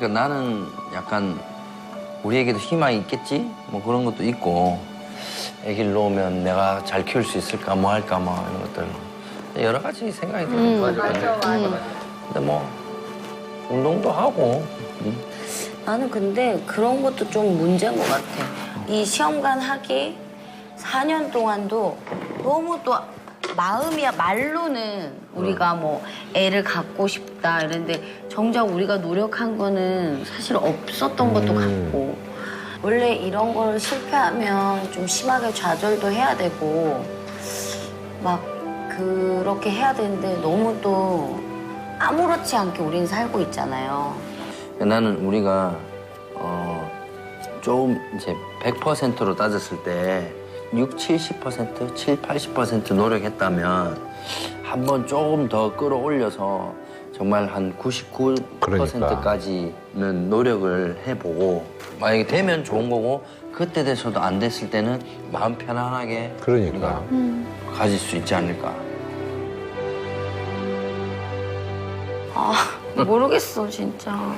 그러니까 나는 약간 우리에게도 희망이 있겠지? 뭐 그런 것도 있고 애기를 놓으면 내가 잘 키울 수 있을까 뭐 할까 뭐 이런 것들 여러 가지 생각이 드는 거죠. 근데 뭐 운동도 하고 음. 나는 근데 그런 것도 좀 문제인 것 같아. 이 시험관 하기 4년 동안도 너무 또 마음이야 말로는 우리가 뭐 애를 갖고 싶다 이런데 정작 우리가 노력한 거는 사실 없었던 것도 같고. 원래 이런 걸 실패하면 좀 심하게 좌절도 해야 되고 막 그렇게 해야 되는데 너무 또 아무렇지 않게 우린 살고 있잖아요. 나는 우리가 어, 좀 이제 100%로 따졌을 때 6, 70%, 7, 80% 노력했다면 한 번 조금 더 끌어올려서 정말 한 99%까지는 노력을 해보고 만약에 되면 좋은 거고 그때 돼서도 안 됐을 때는 마음 편안하게 그러니까. 우리가 가질 수 있지 않을까. 아 모르겠어 진짜.